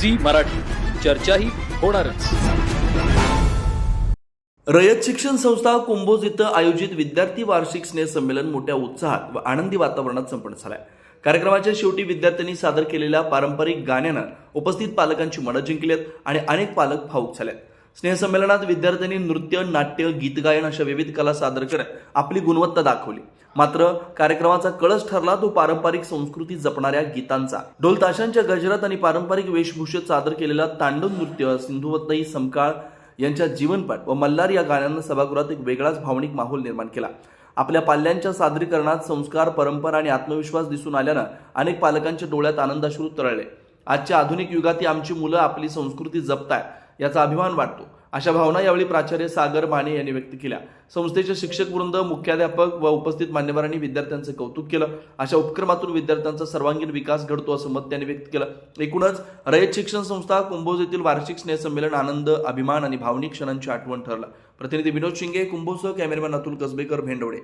Zee Marathi. चर्चाही होणारच. रयत शिक्षण संस्था कुंभोज इथं आयोजित विद्यार्थी वार्षिक स्नेह संमेलन मोठ्या उत्साहात व आनंदी वातावरणात संपन्न झालंय. कार्यक्रमाच्या शेवटी विद्यार्थ्यांनी सादर केलेल्या पारंपरिक गाण्यानं उपस्थित पालकांची मनं जिंकली आहेत आणि अनेक पालक भाऊक झालेत. स्नेहसंमेलनात विद्यार्थ्यांनी नृत्य नाट्य गीतगायन अशा विविध कला सादर करत आपली गुणवत्ता दाखवली. मात्र कार्यक्रमाचा कळस ठरला तो पारंपरिक संस्कृती जपणाऱ्या गीतांचा. ढोल ताशांच्या गजरात आणि पारंपरिक वेशभूषेत सादर केलेला तांडव नृत्य सिंधुवत्ताई समकाळ यांच्या जीवनपट व मल्हार या गाण्यांना सभागृहात एक वेगळाच भावनिक माहोल निर्माण केला. आपल्या पाल्यांच्या सादरीकरणात संस्कार परंपरा आणि आत्मविश्वास दिसून आल्यानं अनेक पालकांच्या डोळ्यात आनंदाश्रू तरळले आजच्या आधुनिक युगात आमची मुलं आपली संस्कृती जपताय. याचा अभिमान वाटतो. अशा भावना यावेळी प्राचार्य सागर माने यांनी व्यक्त केल्या. संस्थेचे शिक्षक वृंद मुख्याध्यापक व उपस्थित मान्यवरांनी विद्यार्थ्यांचं कौतुक केलं. अशा उपक्रमातून विद्यार्थ्यांचा सर्वांगीण विकास घडतो असं मत त्यांनी व्यक्त केलं. एकूणच रयत शिक्षण संस्था कुंभोज येथील वार्षिक स्नेहसंमेलन आनंद अभिमान आणि भावनिक क्षणांची आठवण ठरला. प्रतिनिधी विनोद शिंगे कुंभोजसह कॅमेरामॅन अतुल कसबेकर भेंडवडे